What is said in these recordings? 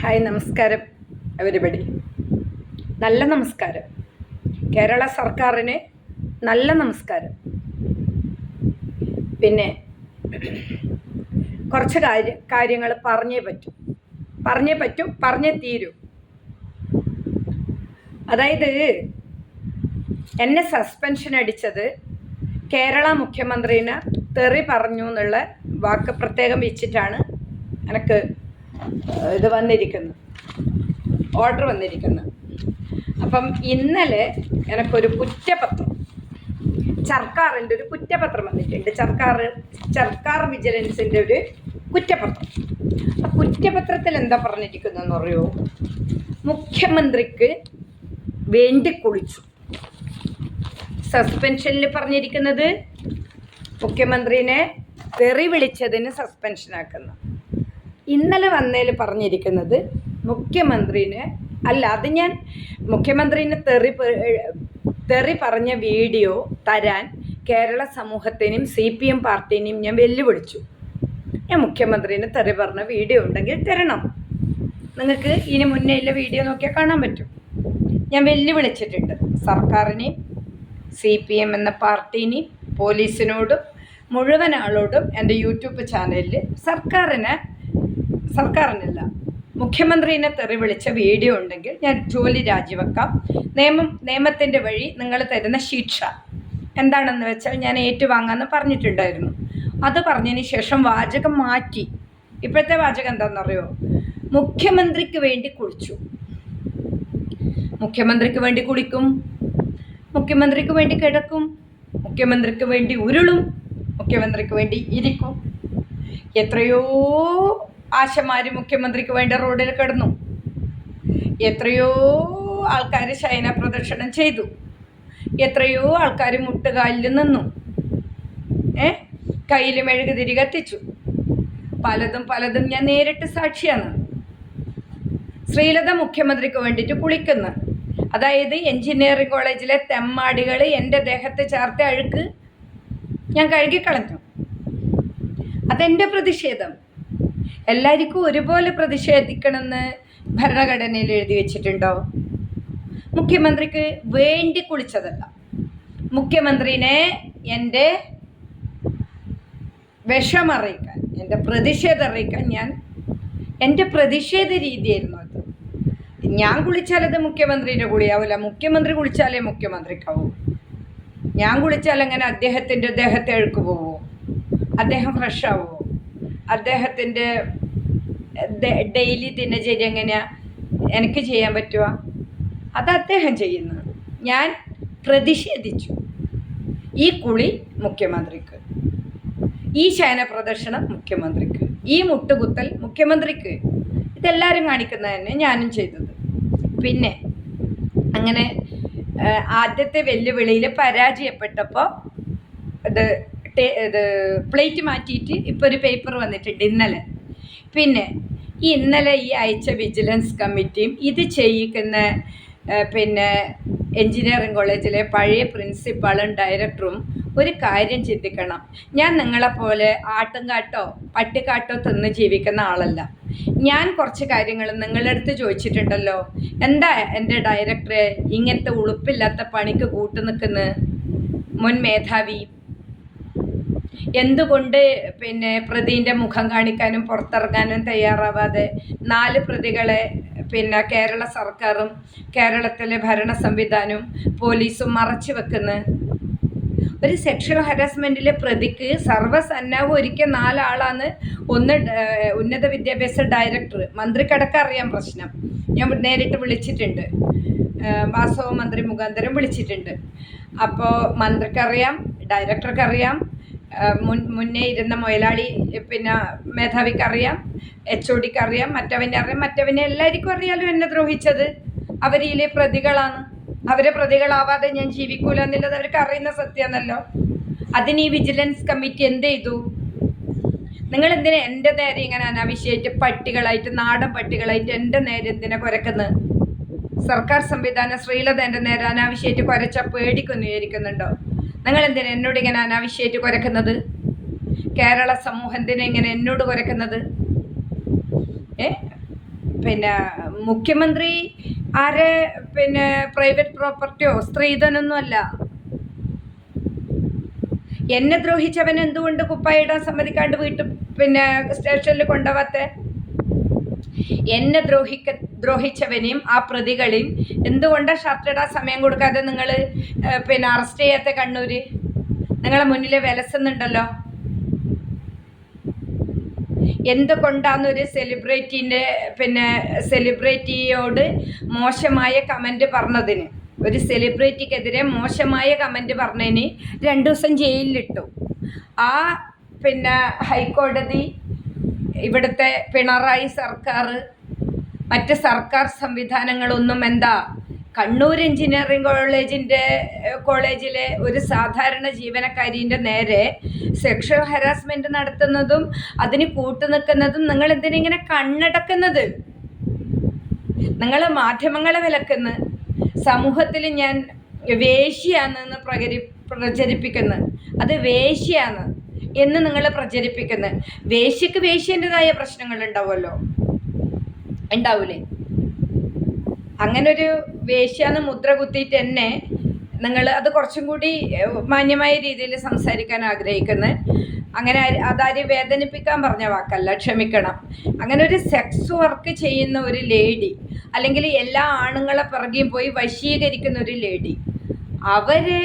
Hi നമസ്കാരം. Everybody നല്ല നമസ്കാരം. കേരള സർക്കാരിന് നല്ല നമസ്കാരം. പിന്നെ കുറച്ച് കാര്യ കാര്യങ്ങൾ പറഞ്ഞേ പറ്റൂ. പറഞ്ഞേ പറ്റൂ പറഞ്ഞേ തീരൂ. അതായത് എന്നെ സസ്പെൻഷൻ അടിച്ചത് കേരള മുഖ്യമന്ത്രിനെ തെറി പറഞ്ഞു എന്നുള്ള വാക്ക് പ്രത്യേകം വെച്ചിട്ടാണ്. എനിക്ക് ഇത് വന്നിരിക്കുന്നു. ഓർഡർ വന്നിരിക്കുന്നു. അപ്പം ഇന്നലെ എനിക്കൊരു കുറ്റപത്രം സർക്കാരിന്റെ ഒരു കുറ്റപത്രം വന്നിട്ടുണ്ട്. സർക്കാർ സർക്കാർ വിജിലൻസിന്റെ ഒരു കുറ്റപത്രം. ആ കുറ്റപത്രത്തിൽ എന്താ പറഞ്ഞിരിക്കുന്നതെന്ന് പറയുമോ മുഖ്യമന്ത്രിക്ക് വേണ്ടി കുളിച്ചു. സസ്പെൻഷനിൽ പറഞ്ഞിരിക്കുന്നത് മുഖ്യമന്ത്രിനെ തെറി വിളിച്ചതിന് സസ്പെൻഷനാക്കുന്നു. ഇന്നലെ വന്നതിൽ പറഞ്ഞിരിക്കുന്നത് മുഖ്യമന്ത്രിനെ അല്ല അത് ഞാൻ മുഖ്യമന്ത്രിനെ തെറി തെറി പറഞ്ഞ വീഡിയോ തരാൻ കേരള സമൂഹത്തിനും സി പി എം പാർട്ടീനെയും ഞാൻ വെല്ലുവിളിച്ചു. ഞാൻ മുഖ്യമന്ത്രിനെ തെറി പറഞ്ഞ വീഡിയോ ഉണ്ടെങ്കിൽ തരണം. നിങ്ങൾക്ക് ഇനി മുന്നേ ഉള്ള വീഡിയോ നോക്കിയാൽ കാണാൻ പറ്റും. ഞാൻ വെല്ലുവിളിച്ചിട്ടുണ്ട് സർക്കാരിനെയും സി പി എം എന്ന പാർട്ടീനെയും പോലീസിനോടും മുഴുവൻ ആളോടും എന്റെ യൂട്യൂബ് ചാനലിൽ സർക്കാരിനെ സർക്കാരിനല്ല. മുഖ്യമന്ത്രിനെ തെറി വിളിച്ച വീഡിയോ ഉണ്ടെങ്കിൽ ഞാൻ ജോലി രാജിവെക്കാം. നിയമം നിയമത്തിന്റെ വഴി നിങ്ങൾ തരുന്ന ശിക്ഷ എന്താണെന്ന് വെച്ചാൽ ഞാൻ ഏറ്റുവാങ്ങാമെന്ന് പറഞ്ഞിട്ടുണ്ടായിരുന്നു. അത് പറഞ്ഞതിന് ശേഷം വാചകം മാറ്റി. ഇപ്പോഴത്തെ വാചകം എന്താണെന്നറിയോ മുഖ്യമന്ത്രിക്ക് വേണ്ടി കുളിച്ചു. മുഖ്യമന്ത്രിക്ക് വേണ്ടി കുളിക്കും. മുഖ്യമന്ത്രിക്ക് വേണ്ടി കിടക്കും. മുഖ്യമന്ത്രിക്ക് വേണ്ടി ഉരുളും. മുഖ്യമന്ത്രിക്ക് വേണ്ടി ഇരിക്കും. എത്രയോ ആശമാർ മുഖ്യമന്ത്രിക്ക് വേണ്ടി റോഡിൽ കിടന്നു. എത്രയോ ആൾക്കാർ ശയന പ്രദക്ഷിണം ചെയ്തു. എത്രയോ ആൾക്കാർ മുട്ടുകാലിൽ നിന്നു. ഏ? കയ്യിൽ മെഴുകുതിരി കത്തിച്ചു. പലതും പലതും ഞാൻ നേരിട്ട് സാക്ഷിയാണ്. ശ്രീലത മുഖ്യമന്ത്രിക്ക് വേണ്ടിയിട്ട് കുളിക്കുന്നു. അതായത് എഞ്ചിനീയറിംഗ് കോളേജിലെ തെമ്മാടികൾ എന്റെ ദേഹത്തെ ചേർത്ത അഴുക്ക് ഞാൻ കഴുകിക്കളഞ്ഞു. അതെന്റെ പ്രതിഷേധം. എല്ലാവർക്കും ഒരുപോലെ പ്രതിഷേധിക്കണമെന്ന് ഭരണഘടനയിൽ എഴുതി വെച്ചിട്ടുണ്ടോ? മുഖ്യമന്ത്രിക്ക് വേണ്ടി കുളിച്ചതല്ല. മുഖ്യമന്ത്രിനെ എന്റെ വിഷമറിയിക്കാൻ എന്റെ പ്രതിഷേധം അറിയിക്കാൻ ഞാൻ എന്റെ പ്രതിഷേധ രീതിയായിരുന്നു അത്. ഞാൻ കുളിച്ചാലത് മുഖ്യമന്ത്രിന്റെ കുളിയാവില്ല മുഖ്യമന്ത്രി കുളിച്ചാലേ മുഖ്യമന്ത്രിക്കാവൂ. ഞാൻ കുളിച്ചാൽ അങ്ങനെ അദ്ദേഹത്തിന്റെ ദേഹത്തെ എഴുക്ക് പോവോ? അദ്ദേഹം ഫ്രഷ് ആവുമോ അദ്ദേഹത്തിന്റെ ഡെയിലി ദിനചര്യ എങ്ങനെയാ? എനിക്ക് ചെയ്യാൻ പറ്റുക അത് അദ്ദേഹം ചെയ്യുന്നു. ഞാൻ പ്രതിഷേധിച്ചു. ഈ കുളി മുഖ്യമന്ത്രിക്ക്. ഈ ശയന പ്രദർശനം മുഖ്യമന്ത്രിക്ക്. ഈ മുട്ടുകുത്തൽ മുഖ്യമന്ത്രിക്ക്. ഇതെല്ലാവരും കാണിക്കുന്നത് തന്നെ ഞാനും ചെയ്തത്. പിന്നെ അങ്ങനെ ആദ്യത്തെ വെല്ലുവിളിയിൽ പരാജയപ്പെട്ടപ്പോൾ ഇത് ഇത് പ്ലേറ്റ് മാറ്റിയിട്ട് ഇപ്പോൾ ഒരു പേപ്പർ വന്നിട്ടുണ്ട് ഇന്നലെ. പിന്നെ ഈ ഇന്നലെ ഈ അയച്ച വിജിലൻസ് കമ്മിറ്റിയും ഇത് ചെയ്യിക്കുന്ന പിന്നെ എഞ്ചിനീയറിംഗ് കോളേജിലെ പഴയ പ്രിൻസിപ്പാളും ഡയറക്ടറും ഒരു കാര്യം ചിന്തിക്കണം. ഞാൻ നിങ്ങളെപ്പോലെ ആട്ടുംകാട്ടോ പട്ടിക്കാട്ടോ തിന്ന് ജീവിക്കുന്ന ആളല്ല. ഞാൻ കുറച്ച് കാര്യങ്ങൾ നിങ്ങളുടെ അടുത്ത് ചോദിച്ചിട്ടുണ്ടല്ലോ. എന്താ എന്റെ ഡയറക്ടറെ ഇങ്ങനത്തെ ഉളുപ്പില്ലാത്ത പണിക്ക് കൂട്ടു നിൽക്കുന്നത് മുൻ മേധാവി എന്തുകൊണ്ട് പിന്നെ പ്രതിന്റെ മുഖം കാണിക്കാനും പുറത്തിറങ്ങാനും തയ്യാറാവാതെ നാല് പ്രതികളെ പിന്നെ കേരള സർക്കാരും കേരളത്തിലെ ഭരണ സംവിധാനവും പോലീസും മറച്ചു വെക്കുന്നത് ഒരു സെക്ഷൽ ഹരാസ്മെന്റിലെ പ്രതിക്ക് സർവസന്നാഹം ഒരിക്കൽ നാലാളാണ് ഒന്ന് ഉന്നത വിദ്യാഭ്യാസ ഡയറക്ടർ മന്ത്രിക്കടക്കം അറിയാം പ്രശ്നം. ഞാൻ നേരിട്ട് വിളിച്ചിട്ടുണ്ട്. വാസവ മന്ത്രി മുഖാന്തരം വിളിച്ചിട്ടുണ്ട്. അപ്പോൾ മന്ത്രിക്കറിയാം ഡയറക്ടർക്കറിയാം മുൻ മുന്നേ ഇരുന്ന മൊയലാളി പിന്നെ മേധാവിക്ക് അറിയാം എച്ച് ഒ ഡിക്ക് അറിയാം മറ്റവനെ അറിയാം. മറ്റവനെ എല്ലാവർക്കും അറിയാലോ എന്നെ ദ്രോഹിച്ചത്. അവരിലെ പ്രതികളാണ്. അവരെ പ്രതികളാവാതെ ഞാൻ ജീവിക്കൂല എന്നുള്ളത് അവർക്ക് അറിയുന്ന സത്യമാണല്ലോ അതിന് ഈ വിജിലൻസ് കമ്മിറ്റി എന്ത് ചെയ്തു? നിങ്ങൾ എന്തിനാ എന്റെ നേരെ ഇങ്ങനെ അനാവശ്യമായിട്ട് പട്ടികളായിട്ട് നാടൻ പട്ടികളായിട്ട് എന്റെ നേരെ എന്തിനാ കുരക്കുന്നത് സർക്കാർ സംവിധാനം ശ്രീലത എന്റെ നേരെ അനാവശ്യമായിട്ട് കുരച്ച പേടിക്കൊന്നു വിചാരിക്കുന്നുണ്ടോ? നിങ്ങൾ എന്തിനാ എന്നോട് ഇങ്ങനെ അനാവശ്യമായിട്ട് കുരക്കുന്നത്? കേരള സമൂഹത്തിന് ഇങ്ങനെ എന്നോട് കുരക്കുന്നത്? ഏ? പിന്നെ മുഖ്യമന്ത്രി ആരെ പിന്നെ പ്രൈവറ്റ് പ്രോപ്പർട്ടിയോ? സ്ത്രീധനൊന്നുമല്ല എന്നെ ദ്രോഹിച്ചവൻ എന്തുകൊണ്ട് കുപ്പായിടാൻ സമ്മതിക്കാണ്ട് വീട്ടിൽ പിന്നെ സ്റ്റേഷനിൽ കൊണ്ടുപോകാത്തെ എന്നെ ദ്രോഹിക്ക ദ്രോഹിച്ചവനെയും ആ പ്രതികളെയും എന്തുകൊണ്ടാണ് ഷർട്ടിടാൻ സമയം കൊടുക്കാതെ നിങ്ങൾ പിന്നെ അറസ്റ്റ് ചെയ്യാത്ത കണ്ണൂര്? നിങ്ങളെ മുന്നിൽ വിലസുന്നുണ്ടല്ലോ. എന്തുകൊണ്ടാന്നൊരു സെലിബ്രിറ്റീന്റെ പിന്നെ സെലിബ്രിറ്റിയോട് മോശമായ കമന്റ് പറഞ്ഞതിന്? ഒരു സെലിബ്രിറ്റിക്കെതിരെ മോശമായ കമന്റ് പറഞ്ഞതിന് രണ്ട് ദിവസം ജയിലിലിട്ടു. ആ പിന്നെ ഹൈക്കോടതി ഇവിടുത്തെ പിണറായി സർക്കാർ മറ്റ് സർക്കാർ സംവിധാനങ്ങളൊന്നും എന്താ? കണ്ണൂർ എഞ്ചിനീയറിംഗ് കോളേജിന്റെ കോളേജിലെ ഒരു സാധാരണ ജീവനക്കാരിന്റെ നേരെ സെക്ഷൽ ഹരാസ്മെന്റ് നടത്തുന്നതും അതിന് കൂട്ടുനിൽക്കുന്നതും നിങ്ങൾ എന്തിനിങ്ങനെ കണ്ണടക്കുന്നത്? നിങ്ങൾ മാധ്യമങ്ങളെ വിലക്കുന്നു. സമൂഹത്തിൽ ഞാൻ വേശിയാണെന്ന് പ്രകരി പ്രചരിപ്പിക്കുന്നു. അത് വേശ്യാണ് എന്ന് നിങ്ങൾ പ്രചരിപ്പിക്കുന്നത്. വേശ്യക്ക് വേശ്യന്റെതായ പ്രശ്നങ്ങൾ ഉണ്ടാവുമല്ലോ? ഉണ്ടാവൂലേ? അങ്ങനൊരു വേശ്യാന്ന് മുദ്ര കുത്തിയിട്ട് തന്നെ നിങ്ങൾ അത് കുറച്ചും കൂടി മാന്യമായ രീതിയിൽ സംസാരിക്കാൻ ആഗ്രഹിക്കുന്നത് അങ്ങനെ അതാരും വേദനിപ്പിക്കാൻ പറഞ്ഞ വാക്കല്ല ക്ഷമിക്കണം. അങ്ങനെ ഒരു സെക്സ് വർക്ക് ചെയ്യുന്ന ഒരു ലേഡി അല്ലെങ്കിൽ എല്ലാ ആണുങ്ങളെ പിറകെയും പോയി വശീകരിക്കുന്ന ഒരു ലേഡി അവരെ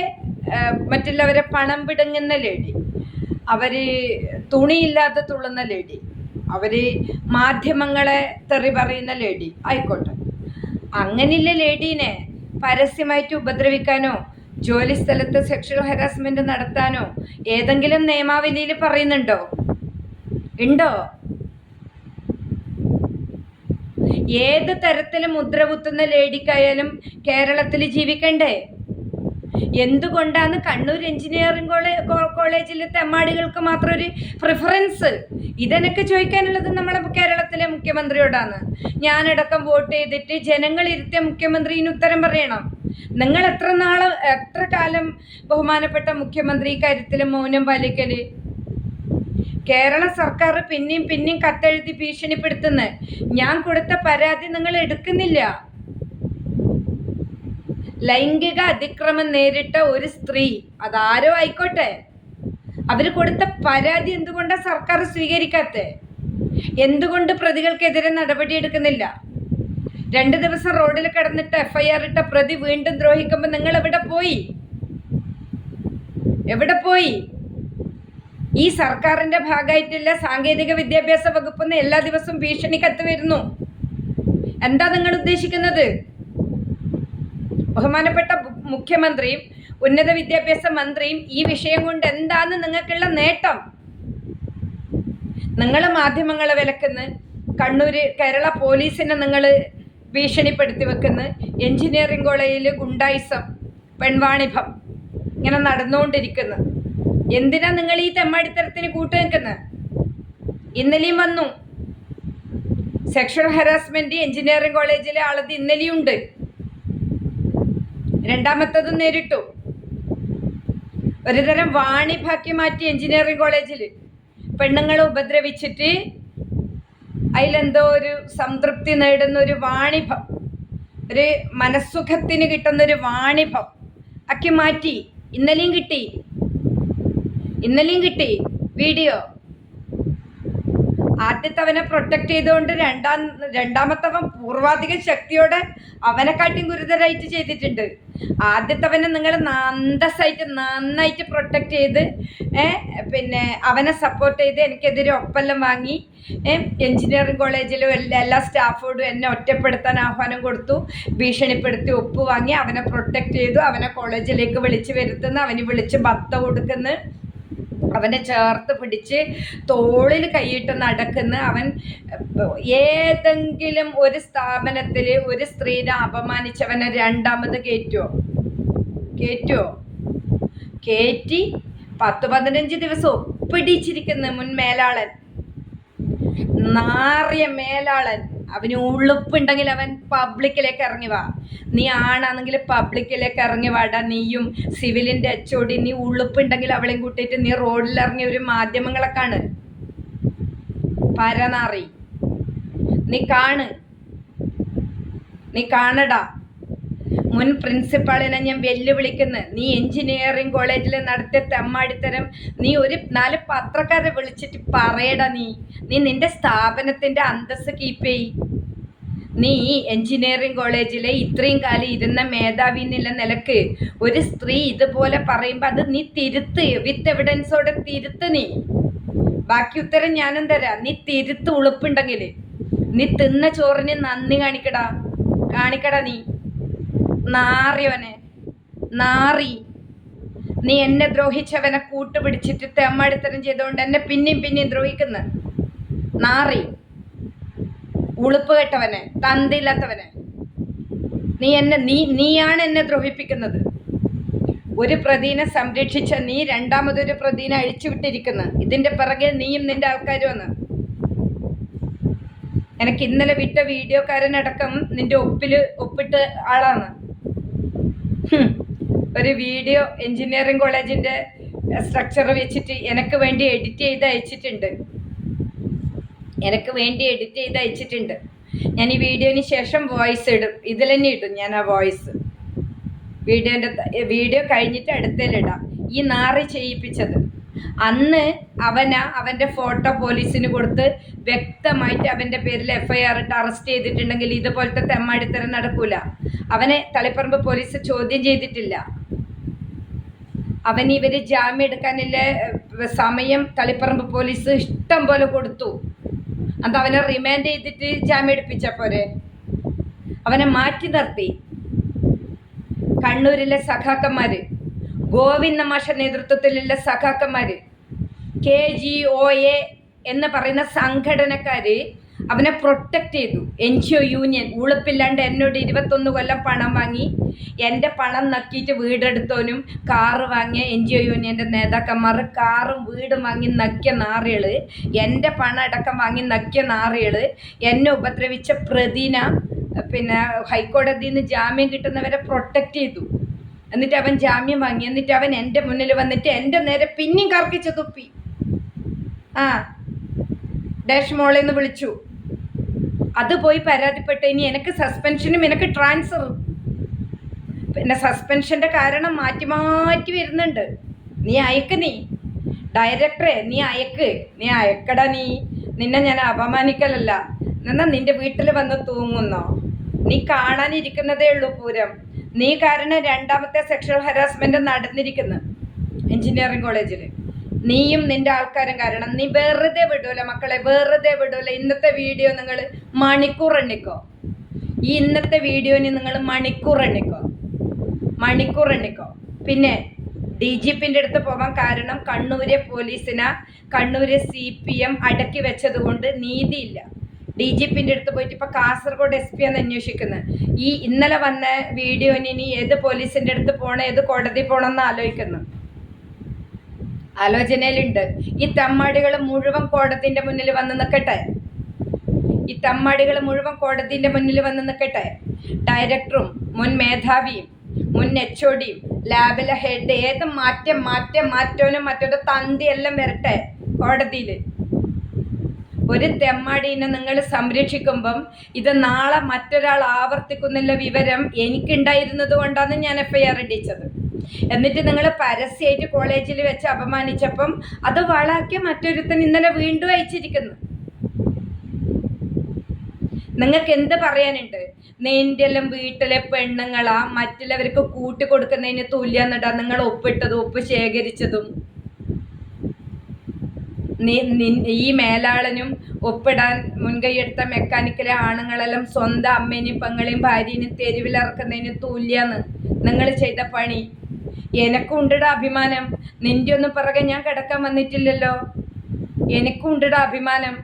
മറ്റുള്ളവരെ പണം പിടുങ്ങുന്ന ലേഡി അവർ തുണിയില്ലാതെ തുള്ളുന്ന ലേഡി അവർ മാധ്യമങ്ങളെ തെറി പറയുന്ന ലേഡി ആയിക്കോട്ടെ. അങ്ങനെയുള്ള ലേഡീനെ പരസ്യമായിട്ട് ഉപദ്രവിക്കാനോ ജോലി സ്ഥലത്ത് സെക്ഷൽ ഹരാസ്മെന്റ് നടത്താനോ ഏതെങ്കിലും നിയമാവലിയിൽ പറയുന്നുണ്ടോ? ഉണ്ടോ? ഏത് തരത്തിൽ മുദ്രകുത്തുന്ന ലേഡിക്കായാലും കേരളത്തിൽ ജീവിക്കണ്ടേ? എന്തുകൊണ്ടാണ് കണ്ണൂർ എഞ്ചിനീയറിംഗ് കോളേ കോളേജിലെ തെമ്മാടികൾക്ക് മാത്രം ഒരു പ്രിഫറൻസ് ഇതെനിക്ക് ചോദിക്കാനുള്ളത് നമ്മുടെ കേരളത്തിലെ മുഖ്യമന്ത്രിയോടാണ്. ഞാനടക്കം വോട്ട് ചെയ്തിട്ട് ജനങ്ങൾ ഇരുത്തിയ മുഖ്യമന്ത്രിന് ഉത്തരം പറയണം. നിങ്ങൾ എത്ര നാൾ എത്ര കാലം ബഹുമാനപ്പെട്ട മുഖ്യമന്ത്രി ഇക്കാര്യത്തിൽ മൗനം പാലിക്കൽ? കേരള സർക്കാർ പിന്നെയും പിന്നെയും കത്തെഴുതി ഭീഷണിപ്പെടുത്തുന്നത് ഞാൻ കൊടുത്ത പരാതി നിങ്ങൾ എടുക്കുന്നില്ല. ലൈംഗിക അതിക്രമം നേരിട്ട ഒരു സ്ത്രീ. അതാരോ ആയിക്കോട്ടെ. അവർ കൊടുത്ത പരാതി എന്തുകൊണ്ടാണ് സർക്കാർ സ്വീകരിക്കാത്തത് എന്തുകൊണ്ട് പ്രതികൾക്കെതിരെ നടപടി എടുക്കുന്നില്ല? രണ്ട് ദിവസം റോഡിൽ കിടന്നിട്ട് എഫ്ഐആർ ഇട്ട പ്രതി വീണ്ടും ദ്രോഹിക്കുമ്പോൾ നിങ്ങൾ എവിടെ പോയി? എവിടെ പോയി? ഈ സർക്കാരിന്റെ ഭാഗമായിട്ടുള്ള സാങ്കേതിക വിദ്യാഭ്യാസ വകുപ്പ് എല്ലാ ദിവസവും ഭീഷണി കത്ത് വരുന്നു എന്താ നിങ്ങൾ ഉദ്ദേശിക്കുന്നത്? ബഹുമാനപ്പെട്ട മുഖ്യമന്ത്രിയും ഉന്നത വിദ്യാഭ്യാസ മന്ത്രിയും ഈ വിഷയം കൊണ്ട് എന്താണ് നിങ്ങൾക്കുള്ള നേട്ടം? നിങ്ങൾ മാധ്യമങ്ങളെ വിലക്കുന്ന് കണ്ണൂര് കേരള പോലീസിനെ നിങ്ങൾ ഭീഷണിപ്പെടുത്തി വെക്കുന്ന എഞ്ചിനീയറിംഗ് കോളേജിൽ ഗുണ്ടായിസം പെൺവാണിഭം ഇങ്ങനെ നടന്നുകൊണ്ടിരിക്കുന്നു. എന്തിനാ നിങ്ങൾ ഈ തെമ്മാടിത്തരത്തിന് കൂട്ടു നിൽക്കുന്നത് ഇന്നലെയും വന്നു. സെക്ഷൽ ഹറാസ്മെന്റ് എഞ്ചിനീയറിംഗ് കോളേജിലെ ആളത് ഇന്നലെയും ഉണ്ട് രണ്ടാമത്തതും നേരിട്ടു. ഒരുതരം വാണിഭാക്കി മാറ്റി എഞ്ചിനീയറിംഗ് കോളേജിൽ പെണ്ണുങ്ങളെ ഉപദ്രവിച്ചിട്ട് അതിലെന്തോ ഒരു സംതൃപ്തി നേടുന്ന ഒരു വാണിഭം. ഒരു മനസ്സുഖത്തിന് കിട്ടുന്ന ഒരു വാണിഭം. ആക്കി മാറ്റി. ഇന്നലെയും കിട്ടി. ഇന്നലെയും കിട്ടി. വീഡിയോ. ആദ്യത്തെ അവനെ പ്രൊട്ടക്ട് ചെയ്തുകൊണ്ട് രണ്ടാം രണ്ടാമത്തവൻ പൂർവാധികം ശക്തിയോടെ അവനെക്കാട്ടിയും ഗുരുതരായിട്ട് ചെയ്തിട്ടുണ്ട്. ആദ്യത്തവനെ നിങ്ങൾ നന്ദസായിട്ട് നന്നായിട്ട് പ്രൊട്ടക്റ്റ് ചെയ്ത് പിന്നെ അവനെ സപ്പോർട്ട് ചെയ്ത് എനിക്കെതിരെ ഒപ്പെല്ലാം വാങ്ങി എഞ്ചിനീയറിംഗ് കോളേജിലും എല്ലാ എല്ലാ സ്റ്റാഫോടും എന്നെ ഒറ്റപ്പെടുത്താൻ ആഹ്വാനം കൊടുത്തു ഭീഷണിപ്പെടുത്തി ഒപ്പ് വാങ്ങി അവനെ പ്രൊട്ടക്റ്റ് ചെയ്തു അവനെ കോളേജിലേക്ക് വിളിച്ച് വരുത്തുന്നു അവന് വിളിച്ച് ഭത്ത കൊടുക്കുന്നു. അവനെ ചേർത്ത് പിടിച്ച് തോളിൽ കൈയിട്ട് നടക്കുന്ന അവൻ ഏതെങ്കിലും ഒരു സ്ഥാപനത്തിൽ ഒരു സ്ത്രീനെ അപമാനിച്ചവനെ രണ്ടാമത് കയറ്റുമോ കയറ്റുമോ കയറ്റി പത്ത് പതിനഞ്ച് ദിവസം ഒപ്പിടിച്ചിരിക്കുന്ന മുൻ മേലാളൻ നാറിയ മേലാളൻ അവന് ഉളുപ്പുണ്ടെങ്കിൽ അവൻ പബ്ലിക്കിലേക്ക് ഇറങ്ങി വാ. നീ ആണാണെങ്കിൽ പബ്ലിക്കിലേക്ക് ഇറങ്ങി വാടാ. നീയും സിവിലിന്റെ അച്ചോടി. നീ ഉളുപ്പുണ്ടെങ്കിൽ അവളെയും കൂട്ടിയിട്ട് നീ റോഡിൽ ഇറങ്ങി ഒരു മാധ്യമങ്ങളെ കാണ്. പരനാറി. നീ കാണ്. നീ കാണടാ. മുൻ പ്രിൻസിപ്പാളിനെ ഞാൻ വെല്ലുവിളിക്കുന്നു. നീ എഞ്ചിനീയറിംഗ് കോളേജിൽ നടത്തിയ തെമ്മാടിത്തരം നീ ഒരു നാല് പത്രക്കാരെ വിളിച്ചിട്ട് പറയടാ നീ. നീ നിന്റെ സ്ഥാപനത്തിന്റെ അന്തസ് കീപ്പ് ചെയ് നീ എഞ്ചിനീയറിംഗ് കോളേജിലെ ഇത്രയും കാലം ഇരുന്ന മേധാവി എന്നുള്ള നിലയ്ക്ക്. ഒരു സ്ത്രീ ഇതുപോലെ പറയുമ്പോൾ അത് നീ തിരുത്ത്. വിത്ത് എവിഡൻസോടെ തിരുത്ത് നീ. ബാക്കി ഉത്തരം ഞാനും തരാം. നീ തിരുത്ത് ഉളുപ്പുണ്ടെങ്കിൽ നീ തിന്ന ചോറിന് നന്ദി കാണിക്കടാ. കാണിക്കടാ നീ. നാറിയവനെ. നാറി. നീ എന്നെ ദ്രോഹിച്ചവനെ കൂട്ടുപിടിച്ചിട്ട് തെമ്മടിത്തരം ചെയ്തുകൊണ്ട് എന്നെ പിന്നെയും പിന്നെയും ദ്രോഹിക്കുന്ന. നാറി. ഉളുപ്പ് കെട്ടവനെ തന്തില്ലാത്തവനെ. നീ എന്നെ നീ നീയാണ് എന്നെ ദ്രോഹിപ്പിക്കുന്നത്. ഒരു പ്രതിനെ സംരക്ഷിച്ച നീ രണ്ടാമതൊരു പ്രതിനെ അഴിച്ചുവിട്ടിരിക്കുന്നു. ഇതിന്റെ പിറകെ നീയും നിന്റെ ആൾക്കാരും വന്ന് എനിക്ക് ഇന്നലെ വിട്ട വീഡിയോക്കാരനടക്കം നിന്റെ ഒപ്പിൽ ഒപ്പിട്ട് ആളാണ്. ഒരു വീഡിയോ എഞ്ചിനീയറിംഗ് കോളേജിന്റെ സ്ട്രക്ചർ വെച്ചിട്ട് എനിക്ക് വേണ്ടി എഡിറ്റ് ചെയ്ത് അയച്ചിട്ടുണ്ട്. എനിക്ക് വേണ്ടി എഡിറ്റ് ചെയ്ത് അയച്ചിട്ടുണ്ട്. ഞാൻ ഈ വീഡിയോന് ശേഷം വോയിസ് ഇടും. ഇതിൽ തന്നെ ഇടും ഞാൻ ആ വോയിസ് വീഡിയോന്റെ വീഡിയോ കഴിഞ്ഞിട്ട് അടുത്തേലിടാം. ഈ നാറി ചെയ്യിപ്പിച്ചത്. അന്ന് അവന അവന്റെ ഫോട്ടോ പോലീസിന് കൊടുത്ത് വ്യക്തമായിട്ട് അവന്റെ പേരിൽ എഫ്ഐആർ ഇട്ട് അറസ്റ്റ് ചെയ്തിട്ടുണ്ടെങ്കിൽ ഇതുപോലത്തെ തെമ്മാടിത്തരം നടക്കൂല. അവനെ തളിപ്പറമ്പ് പോലീസ് ചോദ്യം ചെയ്തിട്ടില്ല. അവൻ ഇവർ ജാമ്യം എടുക്കാനുള്ള സമയം തളിപ്പറമ്പ് പോലീസ് ഇഷ്ടം പോലെ കൊടുത്തു. അത് അവനെ റിമാൻഡ് ചെയ്തിട്ട് ജാമ്യം എടുപ്പിച്ച പോരെ? അവനെ മാറ്റി നിർത്തി. കണ്ണൂരിലെ സഖാക്കന്മാര്. ഗോവിന്ദ മാഷ നേതൃത്വത്തിലുള്ള സഖാക്കന്മാര് കെ ജി ഒ എ എന്ന് പറയുന്ന സംഘടനക്കാര് അവനെ പ്രൊട്ടക്റ്റ് ചെയ്തു. എൻ ജി ഒ യൂണിയൻ ഉളുപ്പില്ലാണ്ട് എന്നോട് ഇരുപത്തൊന്ന് കൊല്ലം പണം വാങ്ങി എന്റെ പണം നക്കിയിട്ട് വീടെടുത്തോനും കാറ് വാങ്ങിയ എൻ ജി ഒ യൂണിയന്റെ നേതാക്കന്മാർ കാറും വീടും വാങ്ങി നക്കിയ നാറികൾ എന്റെ പണം അടക്കം വാങ്ങി നക്കിയ നാറികൾ എന്നെ ഉപദ്രവിച്ച പ്രതിന പിന്നെ ഹൈക്കോടതിയിൽ നിന്ന് ജാമ്യം കിട്ടുന്നവരെ പ്രൊട്ടക്റ്റ് ചെയ്തു. എന്നിട്ട് അവൻ ജാമ്യം വാങ്ങി. എന്നിട്ട് അവൻ എന്റെ മുന്നിൽ വന്നിട്ട് എന്റെ നേരെ പിന്നെയും കറക്കിച്ച് തുപ്പി. ആ ഡാഷ് മോളെ എന്ന് വിളിച്ചു. അത് പോയി പരാതിപ്പെട്ട് ഇനി എനിക്ക് സസ്പെൻഷനും എനിക്ക് ട്രാൻസ്ഫറും പിന്നെ സസ്പെൻഷന്റെ കാരണം മാറ്റി മാറ്റി വരുന്നുണ്ട്. നീ അയക്ക് നീ. ഡയറക്ടറെ നീ അയക്ക്. നീ അയക്കടാ നീ. നിന്നെ ഞാൻ അപമാനിക്കലല്ല. എന്നാ നിന്റെ വീട്ടിൽ വന്ന് തൂങ്ങുന്നോ? നീ കാണാനിരിക്കുന്നതേ ഉള്ളൂ പൂരം. നീ കാരണം രണ്ടാമത്തെ സെക്ഷൽ ഹരാസ്മെന്റ് നടന്നിരിക്കുന്നു. എഞ്ചിനീയറിംഗ് കോളേജിൽ നീയും നിന്റെ ആൾക്കാരും കാരണം നീ വെറുതെ വിടൂല മക്കളെ വെറുതെ വിടൂല. ഇന്നത്തെ വീഡിയോ നിങ്ങൾ മണിക്കൂർ എണ്ണിക്കോ. ഈ ഇന്നത്തെ വീഡിയോന് നിങ്ങൾ മണിക്കൂർ എണ്ണിക്കോ. മണിക്കൂർ എണ്ണിക്കോ. പിന്നെ ഡി ജി പിന്റെ അടുത്ത് പോവാൻ കാരണം കണ്ണൂരെ പോലീസിനെ കണ്ണൂരെ സി പി എം അടക്കി വെച്ചത് കൊണ്ട് നീതിയില്ല. ഡി ജി പിന്റെ അടുത്ത് പോയിട്ട് ഇപ്പൊ കാസർഗോഡ് എസ് പി ആണ് അന്വേഷിക്കുന്നത്. ഈ ഇന്നലെ വന്ന വീഡിയോന് ഇനി ഏത് പോലീസിന്റെ അടുത്ത് പോകണം ഏത് കോടതി പോകണം എന്ന് ആലോചിക്കുന്നു. ആലോചനയിലുണ്ട്. ഈ തമ്മാടികൾ മുഴുവൻ കോടതിന്റെ മുന്നിൽ വന്ന് നിൽക്കട്ടെ ഈ തമ്മാടികൾ മുഴുവൻ കോടതിന്റെ മുന്നിൽ വന്ന് നിൽക്കട്ടെ ഡയറക്ടറും മുൻ മേധാവിയും മുൻ എച്ച് ഒടിയും ലാബിലെ ഹെഡ് ഏത് മാറ്റം മാറ്റം മാറ്റോനും മറ്റൊരു തന്തി എല്ലാം വരട്ടെ കോടതിയിൽ ഒരു തെമ്മാടീനെ നിങ്ങൾ സംരക്ഷിക്കുമ്പം ഇത് നാളെ മറ്റൊരാൾ ആവർത്തിക്കുന്നുള്ള വിവരം എനിക്കുണ്ടായിരുന്നത് കൊണ്ടാണ് ഞാൻ എഫ് ഐ ആർ ഇടിച്ചത് എന്നിട്ട് നിങ്ങൾ പരസ്യമായിട്ട് കോളേജിൽ വെച്ച് അപമാനിച്ചപ്പം അത് വളാക്കി മറ്റൊരുത്തൻ ഇന്നലെ വീണ്ടും അയച്ചിരിക്കുന്നു. നിങ്ങൾക്ക് എന്ത് പറയാനുണ്ട്? നിന്റെ എല്ലാം വീട്ടിലെ പെണ്ണുങ്ങളാ മറ്റുള്ളവർക്ക് കൂട്ടി കൊടുക്കുന്നതിന് എന്നിട്ടാ നിങ്ങൾ ഒപ്പിട്ടതും ഒപ്പ് ശേഖരിച്ചതും? ഈ മേലാളനും ഒപ്പിടാൻ മുൻകൈയെടുത്ത മെക്കാനിക്കലെ ആണുങ്ങളെല്ലാം സ്വന്തം അമ്മേനെയും പെങ്ങളെയും ഭാര്യനെയും തെരുവിലിറക്കുന്നതിന് തുല്യാന്ന് നിങ്ങൾ ചെയ്ത പണി. എനക്കുണ്ടടാ അഭിമാനം. നിന്റെ ഒന്നും പിറകെ ഞാൻ കിടക്കാൻ വന്നിട്ടില്ലല്ലോ. എനിക്കുണ്ടടാ അഭിമാനം.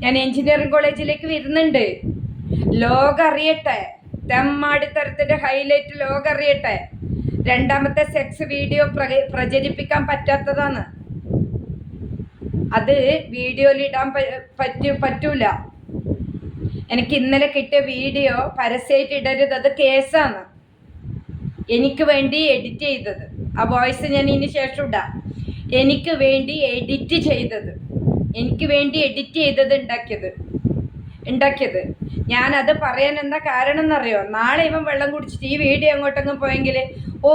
ഞാൻ എഞ്ചിനീയറിംഗ് കോളേജിലേക്ക് വരുന്നുണ്ട്. ലോകം അറിയട്ടെ തെമ്മാടിത്തരത്തിന്റെ ഹൈലൈറ്റ് ലോകം അറിയട്ടെ രണ്ടാമത്തെ സെക്സ് വീഡിയോ പ്രചരിപ്പിക്കാൻ പറ്റാത്തതാണ്. അത് വീഡിയോയിൽ ഇടാൻ പറ്റൂ പറ്റൂല. എനിക്ക് ഇന്നലെ കിട്ടിയ വീഡിയോ പരസ്യമായിട്ട് ഇടരുത്. അത് കേസാണ്. എനിക്ക് വേണ്ടി എഡിറ്റ് ചെയ്തത്. ആ വോയിസ് ഞാൻ ഇതിന് ശേഷം ഇടാം. എനിക്ക് വേണ്ടി എഡിറ്റ് ചെയ്തത്. എനിക്ക് വേണ്ടി എഡിറ്റ് ചെയ്തത് ഉണ്ടാക്കിയത്. ഉണ്ടാക്കിയത്. ഞാനത് പറയാൻ എന്താ കാരണം എന്നറിയോ നാളെ ഇവൻ വെള്ളം കുടിച്ചിട്ട് ഈ വീഡിയോ അങ്ങോട്ടെങ്കിലും പോയെങ്കിൽ ഓ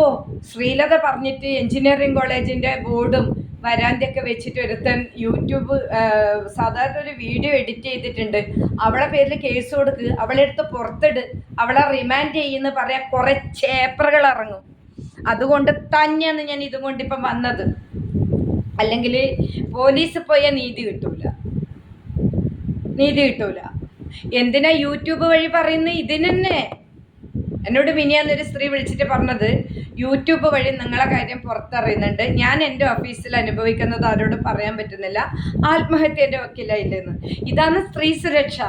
ശ്രീലത പറഞ്ഞിട്ട് എഞ്ചിനീയറിംഗ് കോളേജിന്റെ ബോർഡും വരാന്തിയൊക്കെ വെച്ചിട്ട് ഒരുത്തൻ യൂട്യൂബ് സാധാരണ ഒരു വീഡിയോ എഡിറ്റ് ചെയ്തിട്ടുണ്ട്. അവളെ പേരിൽ കേസ് കൊടുക്ക് അവളെ എടുത്ത് പുറത്തിട് അവളെ റിമാൻഡ് ചെയ്യുന്ന പറയാ കുറെ ചേപ്പറുകൾ ഇറങ്ങും. അതുകൊണ്ട് തന്നെയാണ് ഞാൻ ഇതും കൊണ്ട് ഇപ്പം വന്നത്. അല്ലെങ്കിൽ പോലീസ് പോയാൽ നീതി കിട്ടൂല. നീതി കിട്ടൂല. എന്തിനാ യൂട്യൂബ് വഴി പറയുന്നത് ഇതിനെന്നെ. എന്നോട് മിനിയാന്നൊരു സ്ത്രീ വിളിച്ചിട്ട് പറഞ്ഞത് യൂട്യൂബ് വഴി നിങ്ങളെ കാര്യം പുറത്തറിയുന്നുണ്ട്. ഞാൻ എന്റെ ഓഫീസിൽ അനുഭവിക്കുന്നത് ആരോട് പറയാൻ പറ്റുന്നില്ല. ആത്മഹത്യന്റെ വക്കീലായില്ലെന്ന്. ഇതാണ് സ്ത്രീ സുരക്ഷ.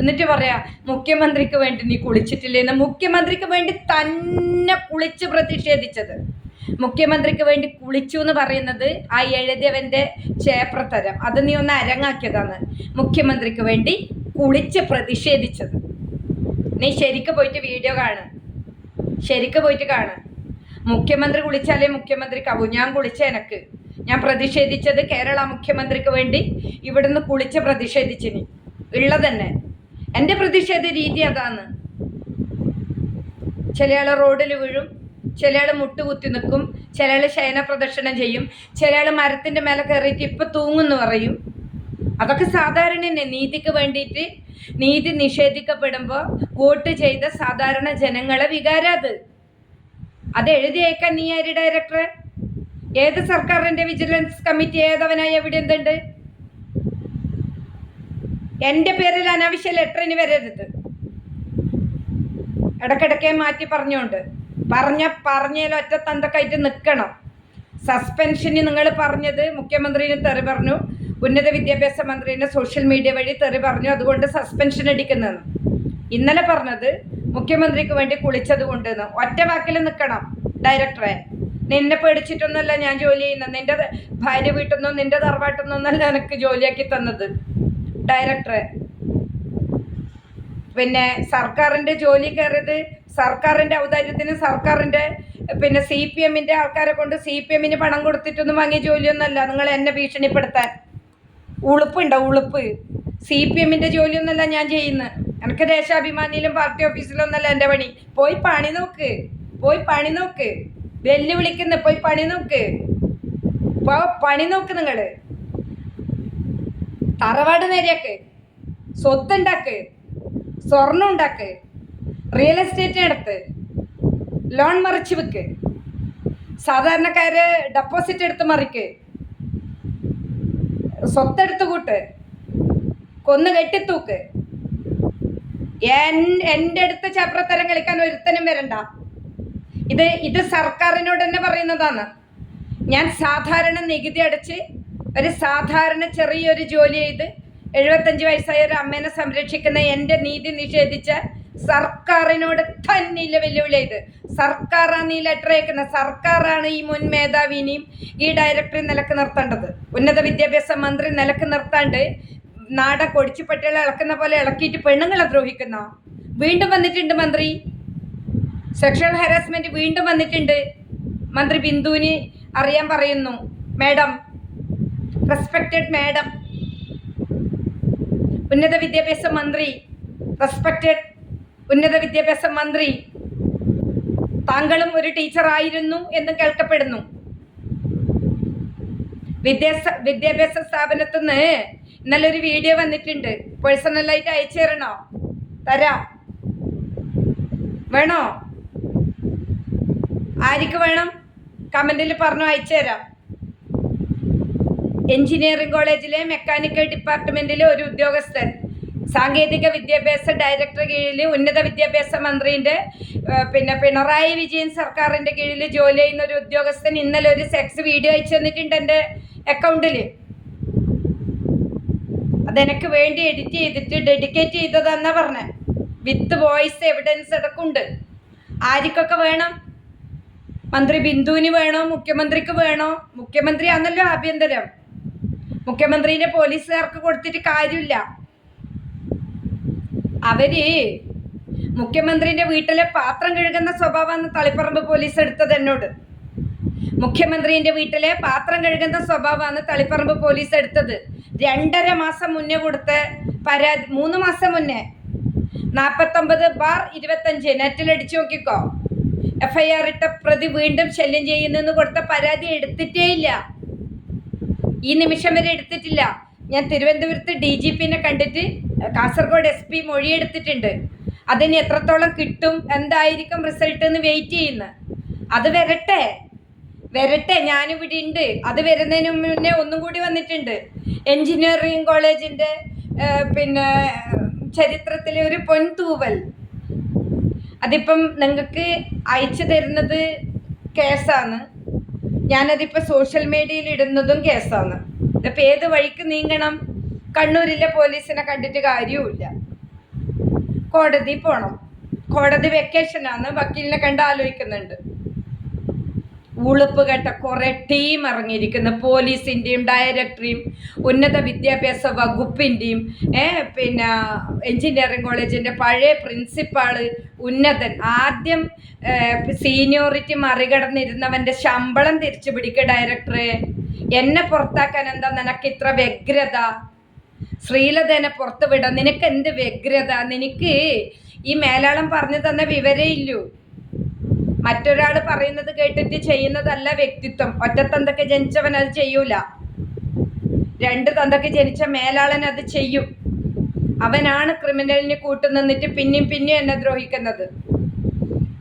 എന്നിട്ട് പറയാ മുഖ്യമന്ത്രിക്ക് വേണ്ടി നീ കുളിച്ചിട്ടില്ലെന്ന്. മുഖ്യമന്ത്രിക്ക് വേണ്ടി തന്നെ കുളിച്ച് പ്രതിഷേധിച്ചത്. മുഖ്യമന്ത്രിക്ക് വേണ്ടി കുളിച്ചു എന്ന് പറയുന്നത് ആ എഴുതിയവന്റെ ചേപ്രത്തരം അത് നീ ഒന്ന് അരങ്ങാക്കിയതാണ്. മുഖ്യമന്ത്രിക്ക് വേണ്ടി കുളിച്ച് പ്രതിഷേധിച്ചത്. നീ ശരിക്ക് പോയിട്ട് വീഡിയോ കാണ്. ശരിക്ക് പോയിട്ട് കാണ്. മുഖ്യമന്ത്രി കുളിച്ചാലേ മുഖ്യമന്ത്രി കാവൂ ഞാൻ കുളിച്ച എനക്ക്. ഞാൻ പ്രതിഷേധിച്ചത് കേരള മുഖ്യമന്ത്രിക്ക് വേണ്ടി ഇവിടുന്ന് കുളിച്ച് പ്രതിഷേധിച്ചിനി ഉള്ളതന്നെ. എന്റെ പ്രതിഷേധ രീതി അതാണ്. ചിലയാൾ റോഡിൽ വീഴും ചിലയാൾ മുട്ടുകുത്തി നിൽക്കും ചിലയാൾ ശയന പ്രദർശനം ചെയ്യും ചിലയാൾ മരത്തിന്റെ മേലെ കയറിയിട്ട് ഇപ്പം തൂങ്ങുന്നു പറയും. അതൊക്കെ സാധാരണ തന്നെ നീതിക്ക് വേണ്ടിയിട്ട് നീതി നിഷേധിക്കപ്പെടുമ്പോൾ വോട്ട് ചെയ്ത സാധാരണ ജനങ്ങളെ വികാരാത് അത്. എഴുതിയേക്കാൻ നീ ആര് ഡയറക്ടർ ഏത് സർക്കാരിന്റെ വിജിലൻസ് കമ്മിറ്റി ഏതവനായി എവിടെ എന്തുണ്ട്? എന്റെ പേരിൽ അനാവശ്യ ലെറ്ററിന് വരരുത്. ഇടക്കിടക്കെ മാറ്റി പറഞ്ഞുകൊണ്ട് പറഞ്ഞ പറഞ്ഞതിൽ ഒറ്റ തന്തക്കായിട്ട് നിൽക്കണം സസ്പെൻഷന് നിങ്ങൾ പറഞ്ഞത് മുഖ്യമന്ത്രിന് തെറി പറഞ്ഞു. ഉന്നത വിദ്യാഭ്യാസ മന്ത്രിനെ സോഷ്യൽ മീഡിയ വഴി തെറി പറഞ്ഞു അതുകൊണ്ട് സസ്പെൻഷൻ അടിക്കുന്നതെന്ന്. ഇന്നലെ പറഞ്ഞത് മുഖ്യമന്ത്രിക്ക് വേണ്ടി കുളിച്ചത് കൊണ്ടെന്ന്. ഒറ്റ വാക്കിൽ നിൽക്കണം ഡയറക്ടറെ നിന്നെ പേടിച്ചിട്ടൊന്നുമല്ല ഞാൻ ജോലി ചെയ്യുന്നത്. നിന്റെ ഭാര്യ വീട്ടിൽ നിന്റെ തറവാട്ടിൽ നിന്നൊന്നല്ല എനിക്ക് ജോലിയാക്കി തന്നത്. ഡയറക്ടറെ പിന്നെ സർക്കാരിന്റെ ജോലി കയറിയത് സർക്കാരിന്റെ ഔദാര്യത്തിന് സർക്കാരിന്റെ പിന്നെ സി പി എമ്മിന്റെ ആൾക്കാരെ കൊണ്ട് സി പി എമ്മിന് പണം കൊടുത്തിട്ടൊന്നും വാങ്ങിയ ജോലിയൊന്നുമല്ല. നിങ്ങൾ എന്നെ ഭീഷണിപ്പെടുത്താൻ. ഉളുപ്പുണ്ടോ? ഉളുപ്പ്. സി പി എമ്മിന്റെ ജോലിയൊന്നുമല്ല ഞാൻ ചെയ്യുന്നത് എനിക്ക് ദേശാഭിമാനിയിലും പാർട്ടി ഓഫീസിലൊന്നല്ല എന്റെ പണി. പോയി പണി നോക്ക്. പോയി പണി നോക്ക്. വെല്ലുവിളിക്കുന്ന പോയി പണി നോക്ക്. പോ പണി നോക്ക് നിങ്ങൾ തറവാട് നേരെയാക്ക്. സ്വത്തുണ്ടാക്ക്. സ്വർണം ഉണ്ടാക്ക്. റിയൽ എസ്റ്റേറ്റ് എടുത്ത്. ലോൺ മറിച്ച് വെക്ക്. സാധാരണക്കാര് ഡെപ്പോസിറ്റ് എടുത്ത് മറിക്ക്. സ്വത്തെടുത്ത് കൂട്ട് കൊന്നു കെട്ടിത്തൂക്ക്. എന്റെ അടുത്ത് ചപ്രത്തരം കളിക്കാൻ ഒരുത്തനും വരണ്ട. ഇത് ഇത് സർക്കാരിനോട് തന്നെ പറയുന്നതാണ്. ഞാൻ സാധാരണ നികുതി അടച്ച് ഒരു സാധാരണ ചെറിയൊരു ജോലി ചെയ്ത് എഴുപത്തഞ്ച് വയസ്സായ ഒരു അമ്മേനെ സംരക്ഷിക്കുന്ന എന്റെ നീതി നിഷേധിച്ച സർക്കാരിനോട് തന്നെയില്ല വെല്ലുവിളി ചെയ്ത് സർക്കാരാണ് ഈ ലെറ്റർ അയക്കുന്നത് സർക്കാരാണ് ഈ മുൻ മേധാവിനെയും ഈ ഡയറക്ടറെ നിലയ്ക്ക് നിർത്തേണ്ടത്. ഉന്നത വിദ്യാഭ്യാസ മന്ത്രി നിലയ്ക്ക് നിർത്താണ്ട് നാട കൊടിച്ചുപട്ടികളെ ഇളക്കുന്ന പോലെ ഇളക്കിയിട്ട് പെണ്ണുങ്ങളെ ദ്രോഹിക്കുന്ന? വീണ്ടും വന്നിട്ടുണ്ട് മന്ത്രി. സെക്ഷൽ ഹരാസ്മെന്റ് വീണ്ടും വന്നിട്ടുണ്ട്. മന്ത്രി ബിന്ദുവിന് അറിയാൻ പറയുന്നു. മാഡം റെസ്പെക്റ്റഡ് മാഡം ഉന്നത വിദ്യാഭ്യാസ മന്ത്രി റെസ്പെക്റ്റഡ് ഉന്നത വിദ്യാഭ്യാസ മന്ത്രി താങ്കളും ഒരു ടീച്ചറായിരുന്നു എന്ന് കേൾക്കപ്പെടുന്നു. വിദ്യാഭ്യാസ വിദ്യാഭ്യാസ സ്ഥാപനത്തിൽ നിന്ന് ഇന്നലെ ഒരു വീഡിയോ വന്നിട്ടുണ്ട്. പേഴ്സണലായിട്ട് അയച്ചു തരണോ? തരാം. വേണോ? ആർക്ക് വേണം? കമന്റിൽ പറഞ്ഞു അയച്ചു തരാം. എഞ്ചിനീയറിംഗ് കോളേജിലെ മെക്കാനിക്കൽ ഡിപ്പാർട്ട്മെന്റിലെ ഒരു ഉദ്യോഗസ്ഥൻ. സാങ്കേതിക വിദ്യാഭ്യാസ ഡയറക്ടർ കീഴിൽ ഉന്നത വിദ്യാഭ്യാസ മന്ത്രിന്റെ പിന്നെ പിണറായി വിജയൻ സർക്കാരിന്റെ കീഴിൽ ജോലി ചെയ്യുന്ന ഒരു ഉദ്യോഗസ്ഥൻ ഇന്നലെ ഒരു സെക്സ് വീഡിയോ അയച്ചു തന്നിട്ടുണ്ട് എന്റെ അക്കൗണ്ടിൽ. അതെനിക്ക് വേണ്ടി എഡിറ്റ് ചെയ്തിട്ട് ഡെഡിക്കേറ്റ് ചെയ്തതെന്നാ പറഞ്ഞത് വിത്ത് വോയിസ് എവിഡൻസ് അടക്കമുണ്ട്. ആർക്കൊക്കെ വേണം? മന്ത്രി ബിന്ദുവിന് വേണോ? മുഖ്യമന്ത്രിക്ക് വേണോ? മുഖ്യമന്ത്രി ആണല്ലോ ആഭ്യന്തരം. മുഖ്യമന്ത്രിനെ പോലീസുകാർക്ക് കൊടുത്തിട്ട് കാര്യമില്ല. അവർ മുഖ്യമന്ത്രിന്റെ വീട്ടിലെ പാത്രം കഴുകുന്ന സ്വഭാവമാണ് തളിപ്പറമ്പ് പോലീസ് എടുത്തത് എന്നോട്. മുഖ്യമന്ത്രിന്റെ വീട്ടിലെ പാത്രം കഴുകുന്ന സ്വഭാവമാണ് തളിപ്പറമ്പ് പോലീസ് എടുത്തത്. രണ്ടര മാസം മുന്നേ കൊടുത്ത പരാതി മൂന്ന് മാസം മുന്നേ. നാൽപ്പത്തൊമ്പത് ബാർ ഇരുപത്തഞ്ച്. നെറ്റിൽ അടിച്ചു നോക്കിക്കോ. എഫ് ഇട്ട പ്രതി വീണ്ടും ശല്യം ചെയ്യുന്നെന്ന് കൊടുത്ത പരാതി എടുത്തിട്ടേ ഇല്ല. ഈ നിമിഷം വരെ എടുത്തിട്ടില്ല. ഞാൻ തിരുവനന്തപുരത്ത് ഡി ജി പിനെ കണ്ടിട്ട് കാസർഗോഡ് എസ് പി മൊഴിയെടുത്തിട്ടുണ്ട്. അതിന് എത്രത്തോളം കിട്ടും എന്തായിരിക്കും റിസൾട്ട് എന്ന് വെയിറ്റ് ചെയ്യുന്ന. അത് വരട്ടെ. വരട്ടെ ഞാനിവിടെ ഉണ്ട്. അത് വരുന്നതിന് മുന്നേ ഒന്നും കൂടി വന്നിട്ടുണ്ട്. എൻജിനീയറിംഗ് കോളേജിന്റെ പിന്നെ ചരിത്രത്തിലെ ഒരു പൊൻതൂവൽ. അതിപ്പം നിങ്ങൾക്ക് അയച്ചു തരുന്നത് കേസാണ്. ഞാനതിപ്പോൾ സോഷ്യൽ മീഡിയയിൽ ഇടുന്നതും കേസാണ്. ഇതിപ്പോൾ ഏത് വഴിക്ക് നീങ്ങണം? കണ്ണൂരിലെ പോലീസിനെ കണ്ടിട്ട് കാര്യവുമില്ല. കോടതി പോണം. കോടതി വെക്കേഷനാണ് വക്കീലിനെ കണ്ട് ആലോചിക്കുന്നുണ്ട്. ഉളുപ്പ് കേട്ട കുറെ ടീം ഇറങ്ങിയിരിക്കുന്നു. പോലീസിന്റെയും ഡയറക്ടറെയും ഉന്നത വിദ്യാഭ്യാസ വകുപ്പിന്റെയും പിന്നെ എഞ്ചിനീയറിംഗ് കോളേജിന്റെ പഴയ പ്രിൻസിപ്പാൾ ഉന്നതൻ. ആദ്യം സീനിയോറിറ്റി മറികടന്നിരുന്നവന്റെ ശമ്പളം തിരിച്ചു പിടിക്കുക ഡയറക്ടറെ എന്നെ പുറത്താക്കാൻ എന്താ നിനക്ക് ഇത്ര വ്യഗ്രത? ശ്രീലതനെ പുറത്ത് വിട നിനക്ക് എന്ത് വ്യഗ്രത? നിനക്ക് ഈ മേലാളം പറഞ്ഞു തന്ന വിവരേ ഇല്ലൂ. മറ്റൊരാൾ പറയുന്നത് കേട്ടിട്ട് ചെയ്യുന്നതല്ല വ്യക്തിത്വം. ഒറ്റ ഒറ്റത്തന്തൊക്കെ ജനിച്ചവൻ അത് ചെയ്യൂല. രണ്ട് തന്തൊക്കെ ജനിച്ച മേലാളൻ അത് ചെയ്യും. അവനാണ് ക്രിമിനലിന് കൂട്ടുനിന്നിട്ട് പിന്നെയും പിന്നെയും എന്നെ ദ്രോഹിക്കുന്നത്.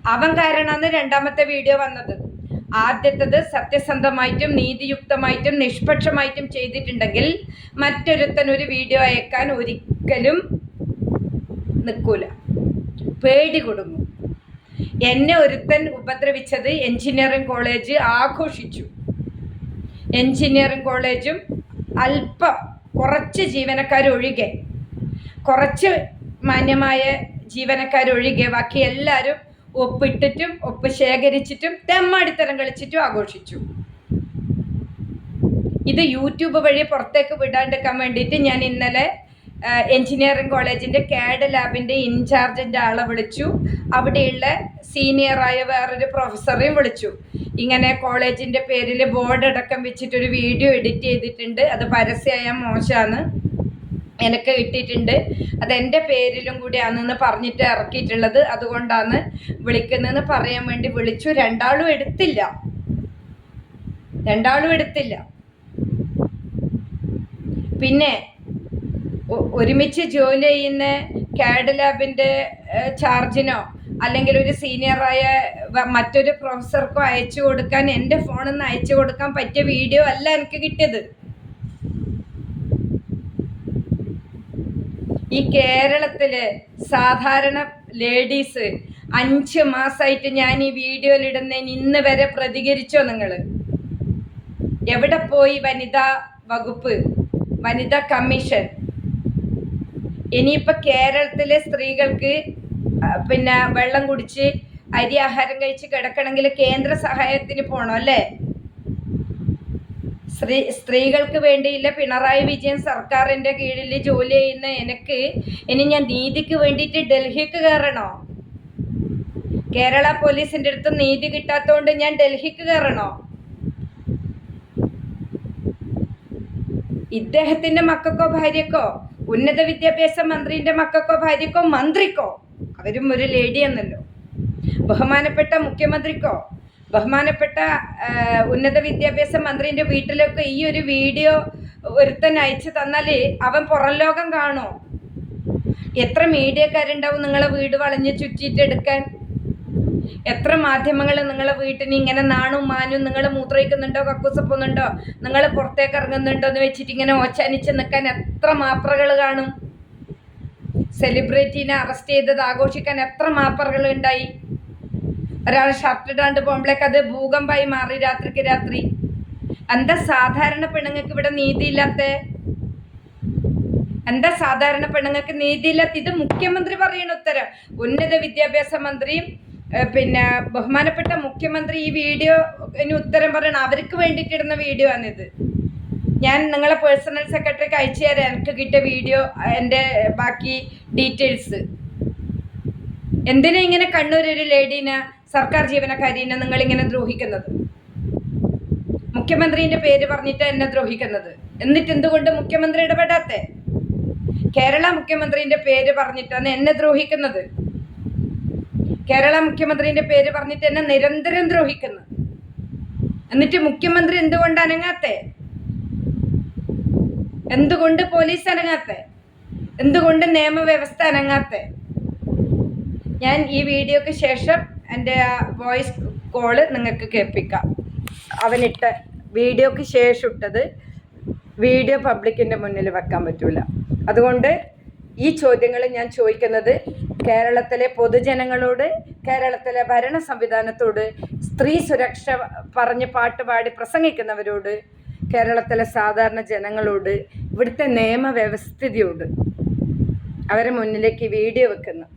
അവൻ കാരണമാണ് രണ്ടാമത്തെ വീഡിയോ വന്നത്. ആദ്യത്തത് സത്യസന്ധമായിട്ടും നീതിയുക്തമായിട്ടും നിഷ്പക്ഷമായിട്ടും ചെയ്തിട്ടുണ്ടെങ്കിൽ മറ്റൊരുത്തൻ ഒരു വീഡിയോ അയക്കാൻ ഒരിക്കലും നിൽക്കൂല. പേടി കൊടുങ്ങും. എന്നെ ഒരുത്തൻ ഉപദ്രവിച്ചത് എഞ്ചിനീയറിംഗ് കോളേജ് ആഘോഷിച്ചു. എഞ്ചിനീയറിംഗ് കോളേജും അല്പം കുറച്ച് ജീവനക്കാരൊഴികെ കുറച്ച് മാന്യമായ ജീവനക്കാരൊഴികെ ബാക്കി എല്ലാവരും ഒപ്പിട്ടിട്ടും ഒപ്പ് ശേഖരിച്ചിട്ടും തെമ്മാടിത്തരം കളിച്ചിട്ടും ആഘോഷിച്ചു. ഇത് യൂട്യൂബ് വഴി പുറത്തേക്ക് വിടാണ്ടിരിക്കാൻ വേണ്ടിയിട്ട് ഞാൻ ഇന്നലെ എഞ്ചിനീയറിംഗ് കോളേജിന്റെ കാഡ് ലാബിന്റെ ഇൻചാർജിന്റെ ആളെ വിളിച്ചു. അവിടെയുള്ള സീനിയറായ വേറൊരു പ്രൊഫസറെയും വിളിച്ചു. ഇങ്ങനെ കോളേജിന്റെ പേരിൽ ബോർഡ് അടക്കം വെച്ചിട്ടൊരു വീഡിയോ എഡിറ്റ് ചെയ്തിട്ടുണ്ട്. അത് പരസ്യമായ മോശമാണ് എനിക്ക് കിട്ടിയിട്ടുണ്ട്. അതെന്റെ പേരിലും കൂടിയാണെന്ന് പറഞ്ഞിട്ട് ഇറക്കിയിട്ടുള്ളത്. അതുകൊണ്ടാണ് വിളിക്കുന്നതെന്ന് പറയാൻ വേണ്ടി വിളിച്ചു. രണ്ടാളും എടുത്തില്ല. രണ്ടാളും എടുത്തില്ല. പിന്നെ ഒരുമിച്ച് ജോലി ചെയ്യുന്ന കാഡ് ലാബിന്റെ ചാർജിനോ അല്ലെങ്കിൽ ഒരു സീനിയറായ മറ്റൊരു പ്രൊഫസർക്കോ അയച്ചു കൊടുക്കാൻ എന്റെ ഫോണിൽ നിന്ന് അയച്ചു കൊടുക്കാൻ പറ്റിയ വീഡിയോ അല്ല എനിക്ക് കിട്ടിയത്. ഈ കേരളത്തിലെ സാധാരണ ലേഡീസ് അഞ്ച് മാസമായിട്ട് ഞാൻ ഈ വീഡിയോയിൽ ഇടുന്നതിന് ഇന്ന് വരെ പ്രതികരിച്ചോ നിങ്ങൾ എവിടെ പോയി വനിതാ വകുപ്പ് വനിതാ കമ്മീഷൻ? ഇനിയിപ്പോൾ കേരളത്തിലെ സ്ത്രീകൾക്ക് പിന്നെ വെള്ളം കുടിച്ച് അരി ആഹാരം കഴിച്ച് കിടക്കണമെങ്കിൽ കേന്ദ്ര സഹായത്തിന് പോകണം അല്ലേ? സ്ത്രീ സ്ത്രീകൾക്ക് വേണ്ടിയില്ല പിണറായി വിജയൻ സർക്കാരിന്റെ കീഴിൽ ജോലി ചെയ്യുന്ന എനിക്ക് ഇനി ഞാൻ നീതിക്ക് വേണ്ടിയിട്ട് ഡൽഹിക്ക് കയറണോ? കേരള പോലീസിന്റെ അടുത്ത് നീതി കിട്ടാത്തതുകൊണ്ട് ഞാൻ ഡൽഹിക്ക് കയറണോ? ഇദ്ദേഹത്തിന്റെ മക്കൾക്കോ ഭാര്യക്കോ? ഉന്നത വിദ്യാഭ്യാസ മന്ത്രിന്റെ മക്കൾക്കോ ഭാര്യക്കോ? മന്ത്രിക്കോ? അവരും ഒരു ലേഡി എന്നല്ലോ. ബഹുമാനപ്പെട്ട മുഖ്യമന്ത്രിക്കോ? ബഹുമാനപ്പെട്ട ഉന്നത വിദ്യാഭ്യാസ മന്ത്രിന്റെ വീട്ടിലൊക്കെ ഈ ഒരു വീഡിയോ ഒരുത്തൻ അയച്ചു തന്നാൽ അവൻ പുറം ലോകം കാണോ? എത്ര മീഡിയക്കാരുണ്ടാവും നിങ്ങളെ വീട് വളഞ്ഞ് ചുറ്റിയിട്ടെടുക്കാൻ എത്ര മാധ്യമങ്ങൾ നിങ്ങളെ വീട്ടിന് ഇങ്ങനെ നാണും മാനും നിങ്ങൾ മൂത്രയിക്കുന്നുണ്ടോ കക്കൂസ പോകുന്നുണ്ടോ നിങ്ങൾ പുറത്തേക്ക് ഇറങ്ങുന്നുണ്ടോ എന്ന് വെച്ചിട്ട് ഇങ്ങനെ ഓച്ചാനിച്ച് നിൽക്കാൻ എത്ര മാപ്പറകൾ കാണും? സെലിബ്രിറ്റീനെ അറസ്റ്റ് ചെയ്തത് ആഘോഷിക്കാൻ എത്ര മാപ്പറകൾ ഉണ്ടായി? ഒരാൾ ഷർട്ട് ഇടാണ്ട് പോകുമ്പോഴേക്ക് അത് ഭൂകമ്പമായി മാറി രാത്രിക്ക് രാത്രി. എന്താ സാധാരണ പെണ്ണുങ്ങൾക്ക് ഇവിടെ നീതിയില്ലാത്ത? എന്താ സാധാരണ പെണ്ണുങ്ങൾക്ക് നീതിയില്ലാത്ത? ഇത് മുഖ്യമന്ത്രി പറയണ ഉത്തരം. ഉന്നത വിദ്യാഭ്യാസ മന്ത്രിയും പിന്നെ ബഹുമാനപ്പെട്ട മുഖ്യമന്ത്രി ഈ വീഡിയോ ഉത്തരം പറയണം. അവർക്ക് വേണ്ടിയിട്ടിടുന്ന വീഡിയോ ആണിത്. ഞാൻ നിങ്ങളെ പേഴ്സണൽ സെക്രട്ടറിക്ക് അയച്ചു തരാം. എനിക്ക് കിട്ടിയ വീഡിയോ എന്റെ ബാക്കി ഡീറ്റെയിൽസ് എന്തിനാ ഇങ്ങനെ കണ്ണൂർ ഒരു ലേഡീനെ സർക്കാർ ജീവനക്കാരീനെ നിങ്ങളിങ്ങനെ ദ്രോഹിക്കുന്നത്? മുഖ്യമന്ത്രിന്റെ പേര് പറഞ്ഞിട്ട് എന്നെ ദ്രോഹിക്കുന്നത്. എന്നിട്ട് എന്തുകൊണ്ട് മുഖ്യമന്ത്രി ഇടപെടാത്തെ? കേരള മുഖ്യമന്ത്രിന്റെ പേര് പറഞ്ഞിട്ടാണ് എന്നെ ദ്രോഹിക്കുന്നത്. കേരള മുഖ്യമന്ത്രിന്റെ പേര് പറഞ്ഞിട്ട് എന്നെ നിരന്തരം ദ്രോഹിക്കുന്നു എന്നിട്ട് മുഖ്യമന്ത്രി എന്തുകൊണ്ട് അനങ്ങാത്തെ? എന്തുകൊണ്ട് പോലീസ് അനങ്ങാത്തെ? എന്തുകൊണ്ട് നിയമവ്യവസ്ഥ അനങ്ങാത്തെ? ഞാൻ ഈ വീഡിയോക്ക് ശേഷം എന്റെ ആ വോയിസ് കോൾ നിങ്ങൾക്ക് കേൾപ്പിക്കാം. അവനിട്ട വീഡിയോക്ക് ശേഷം ഇട്ടത് വീഡിയോ പബ്ലിക്കിന്റെ മുന്നിൽ വെക്കാൻ പറ്റില്ല അതുകൊണ്ട് ഈ ചോദ്യങ്ങൾ ഞാൻ ചോദിക്കുന്നത് കേരളത്തിലെ പൊതുജനങ്ങളോട് കേരളത്തിലെ ഭരണ സംവിധാനത്തോട് സ്ത്രീ സുരക്ഷ പറഞ്ഞ് പാട്ട് പാടി പ്രസംഗിക്കുന്നവരോട് കേരളത്തിലെ സാധാരണ ജനങ്ങളോട് ഇവിടുത്തെ നിയമവ്യവസ്ഥിതിയോട് അവരെ മുന്നിലേക്ക് വീഡിയോ വെക്കുന്നു.